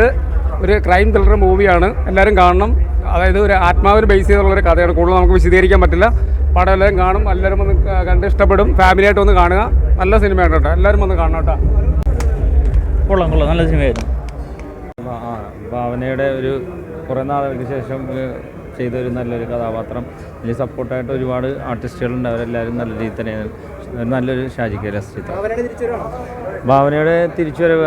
ആയിട്ട് ഒരു crime thriller മൂവിയാണ് എല്ലാവരും കാണണം. അതായത് ഒരു ആത്മാവിന് ബേസ് ചെയ്തുള്ള ഒരു കഥയാണ്. കൂടുതൽ നമുക്ക് വിശദീകരിക്കാൻ പറ്റില്ല. പടം എല്ലാവരും കാണും. എല്ലാവരും ഒന്ന് കണ്ട് ഇഷ്ടപ്പെടും. ഫാമിലിയായിട്ട് ഒന്ന് കാണുക. നല്ല സിനിമയാണ് കേട്ടോ. എല്ലാവരും ഒന്ന് കാണണം കേട്ടോ. കൊള്ളാം കൊള്ളാം. നല്ല സിനിമയായിരുന്നു ആ, ഭാവനയുടെ ഒരു കുറേ നാളുകൾക്ക് ശേഷം ചെയ്തൊരു ചെയ്ത ഒരു നല്ലൊരു കഥാപാത്രം. ഇതിൽ സപ്പോർട്ടായിട്ട് ഒരുപാട് ആർട്ടിസ്റ്റുകളുണ്ട് അവരെല്ലാവരും നല്ല രീതിയിൽ തന്നെയാണ്. ഒരു നല്ലൊരു ഷാജിക്ക രസിച്ചിട്ട് ഭാവനയുടെ തിരിച്ചുവരവ്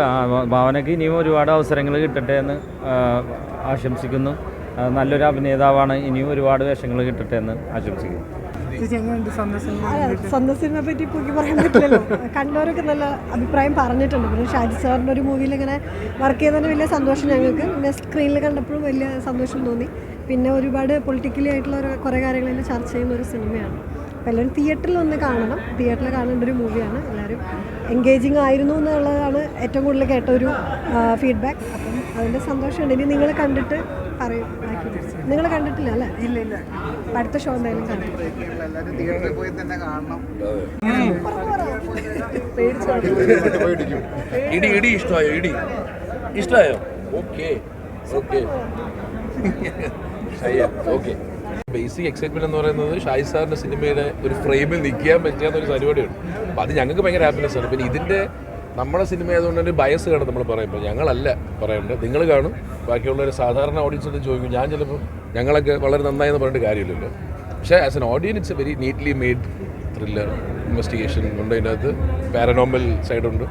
ഭാവനയ്ക്ക് ഇനിയും ഒരുപാട് അവസരങ്ങൾ കിട്ടട്ടെ എന്ന് ആശംസിക്കുന്നു. നല്ലൊരു അഭിനേതാവാണ് ഇനിയും ഒരുപാട് വേഷങ്ങൾ കിട്ടട്ടെ എന്ന് ആശംസിക്കുന്നു. സ്വന്തം സിനിമയെ പറ്റി പൊക്കി പറയാൻ പറ്റില്ലല്ലോ. കണ്ടവരൊക്കെ നല്ല അഭിപ്രായം പറഞ്ഞിട്ടുണ്ട്. പിന്നെ ഷാജി സാറിന്റെ ഒരു മൂവിയിൽ ഇങ്ങനെ വർക്ക് ചെയ്തതിന് വലിയ സന്തോഷം ഞങ്ങൾക്ക്. പിന്നെ സ്ക്രീനിൽ കണ്ടപ്പോഴും വലിയ സന്തോഷം തോന്നി. പിന്നെ ഒരുപാട് പൊളിറ്റിക്കലി ആയിട്ടുള്ള കുറേ കാര്യങ്ങളിൽ ചർച്ച ചെയ്യുന്ന ഒരു സിനിമയാണ്. അപ്പോൾ എല്ലാവരും തിയേറ്ററിൽ ഒന്ന് കാണണം. തിയേറ്ററിൽ കാണേണ്ട ഒരു മൂവിയാണ് എല്ലാവരും എൻഗേജിങ് ആയിരുന്നു എന്നുള്ളതാണ് ഏറ്റവും കൂടുതൽ കേട്ട ഒരു ഫീഡ്ബാക്ക് അപ്പം അതിന്റെ സന്തോഷമുണ്ട്. ഇനി നിങ്ങൾ കണ്ടിട്ട് പറയും. നിങ്ങൾ കണ്ടിട്ടില്ല അല്ലേ? ഇല്ല ഇല്ല. അടുത്ത ഷോ എന്തായാലും കാണും. എല്ലാവരും തിയേറ്ററിൽ പോയി തന്നെ കാണണം. ഇടി ഇടി ഇഷ്ടമായോ? ഇടി. ഇഷ്ടമായോ? Okay okay okay basic excitement എന്ന് പറയുന്നത് ഷായി സാറിന്റെ സിനിമയുടെ ഒരു ഫ്രെയിമിൽ നിൽക്കാൻ പറ്റിയാത്ത ഒരു പരിപാടിയാണ്. അപ്പം അത് ഞങ്ങൾക്ക് ഭയങ്കര ഹാപ്പിനെസ് ആണ്. പിന്നെ ഇതിന്റെ നമ്മുടെ സിനിമ ആയതുകൊണ്ട് തന്നെ ബയസ് കാണും നമ്മൾ പറയുമ്പോൾ ഞങ്ങളല്ല പറയേണ്ടത്. നിങ്ങൾ കാണും. ബാക്കിയുള്ള ഒരു സാധാരണ ഓഡിയൻസിൽ ചോദിക്കും. ഞാൻ ചിലപ്പോൾ ഞങ്ങളൊക്കെ വളരെ നന്നായി എന്ന് പറഞ്ഞിട്ട് കാര്യമില്ലല്ലോ. പക്ഷേ as an audience it's very neatly made thriller investigation ഉണ്ട്. ഇതിനകത്ത് പാരനോമൽ സൈഡുണ്ട്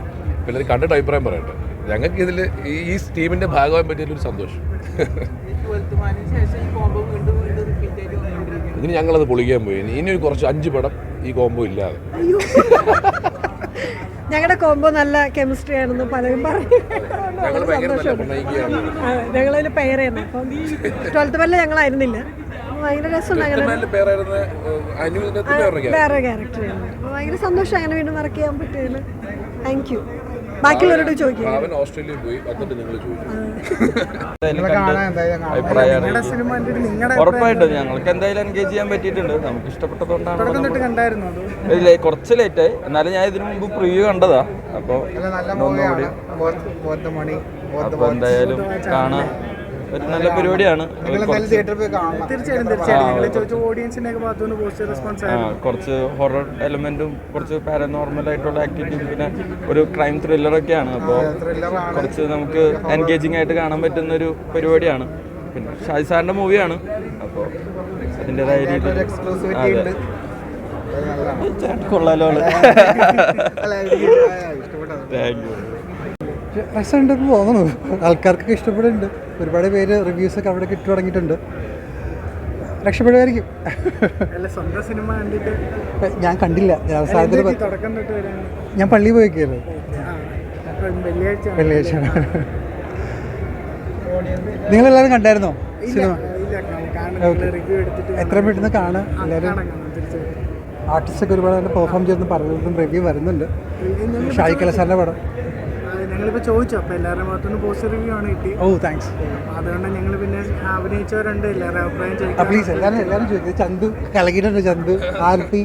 പിന്നെ അത് കണ്ടിട്ട് അഭിപ്രായം പറയട്ടെ. ഞങ്ങൾക്ക് ഇതിൽ ഈ ടീമിന്റെ ഭാഗമാകാൻ പറ്റിയൊരു സന്തോഷം. ഇനി ഞങ്ങളത് പൊളിക്കാൻ പോയി. ഇനി ഒരു കുറച്ച് അഞ്ച് പടം ഈ കോംബോ ഇല്ലാതെ. ഞങ്ങളുടെ കോംബോ നല്ല കെമിസ്ട്രി ആണെന്ന് പലരും പ്രണയിക്കുകയാണ് ഞങ്ങളതിൽ ചെയ്യുന്നത് അപ്പം ട്വൽത്ത് പല്ല ഞങ്ങളായിരുന്നില്ല. ഭയങ്കര രസമുണ്ട് അങ്ങനെ. പേരായിരുന്ന വേറെ അപ്പോൾ ഭയങ്കര സന്തോഷം അങ്ങനെ വീണ്ടും വർക്ക് ചെയ്യാൻ പറ്റിയതിൽ താങ്ക് യു ബാക്കിയുള്ളവരോട് ചോദിക്കും. അവൻ ഓസ്ട്രേലിയയിൽ പോയി വന്നിട്ട് നിങ്ങൾ ചോദിക്കും. കാണാം ഉറപ്പായിട്ടും ഞങ്ങൾക്ക് എന്തായാലും എൻഗേജ് ചെയ്യാൻ പറ്റിയിട്ടുണ്ട്. നമുക്ക് ഇഷ്ടപ്പെട്ടതുകൊണ്ടാണ് കുറച്ച് ലേറ്റ് ആയി. എന്നാലും ഞാൻ ഇതിനു മുമ്പ് പ്രിവ്യൂ കണ്ടതാ. അപ്പോൾ എന്തായാലും കാണാൻ ഒരു നല്ല പരിപാടിയാണ്. കുറച്ച് ഹൊറർ എലമെന്റും കുറച്ച് പാരനോർമൽ ആയിട്ടുള്ള ആക്ടിവിറ്റി പിന്നെ ഒരു ക്രൈം ത്രില്ലറൊക്കെയാണ് അപ്പോൾ ത്രില്ലറാണ് കുറച്ച് നമുക്ക് എൻഗേജിങ് ആയിട്ട് കാണാൻ പറ്റുന്ന ഒരു പരിപാടിയാണ്. പിന്നെ ഷാജി സാറിന്റെ മൂവിയാണ് അപ്പോൾ അതിന്റെതായ രീതിയിൽ എക്സ്ക്ലൂസിവിറ്റി ഉണ്ട്. അത് നല്ലതാണ്. ചേട്ടൻ കൊള്ളാലോ രസമുണ്ടെന്ന് തോന്നുന്നു. ആൾക്കാർക്കൊക്കെ ഇഷ്ടപ്പെടുന്നുണ്ട്. ഒരുപാട് പേര് റിവ്യൂസ് ഒക്കെ അവിടെ കിട്ടു തുടങ്ങിയിട്ടുണ്ട്. രക്ഷപ്പെടുമായിരിക്കും. സ്വന്തം സിനിമ കണ്ടിട്ട് ഞാൻ കണ്ടില്ല. ഞാൻ അവസാനത്തിൽ ഞാൻ പള്ളി അപ്പം വെള്ളിയാഴ്ച. നിങ്ങൾ നിങ്ങളെല്ലാവരും കണ്ടായിരുന്നോ സിനിമ? എത്ര പെട്ടെന്ന് കാണാം? എല്ലാവരും? ആർട്ടിസ്റ്റൊക്കെ ഒരുപാട് നല്ല പെർഫോം ചെയ്തെന്ന് പറഞ്ഞതും റിവ്യൂ വരുന്നുണ്ട്. ഷായിക്കല സാറിന്റെ പടം. ഞങ്ങളിപ്പോൾ ചോദിച്ചു അപ്പോൾ എല്ലാവരുടെ ഭാഗത്തുനിന്ന് പോസിറ്റീവ് റിവ്യൂ ആണ് കിട്ടി. ഓ താങ്ക്സ് അതുകൊണ്ട് ഞങ്ങൾ പിന്നെ അഭിനയിച്ചവരുണ്ട് എല്ലാവരുടെ അഭിപ്രായം ചോദിക്കും പ്ലീസ് എല്ലാവരും എല്ലാവരും ചോദിക്കും. ചന്തു കലകിയിട്ടുണ്ട് ചന്തു ആൽഫി.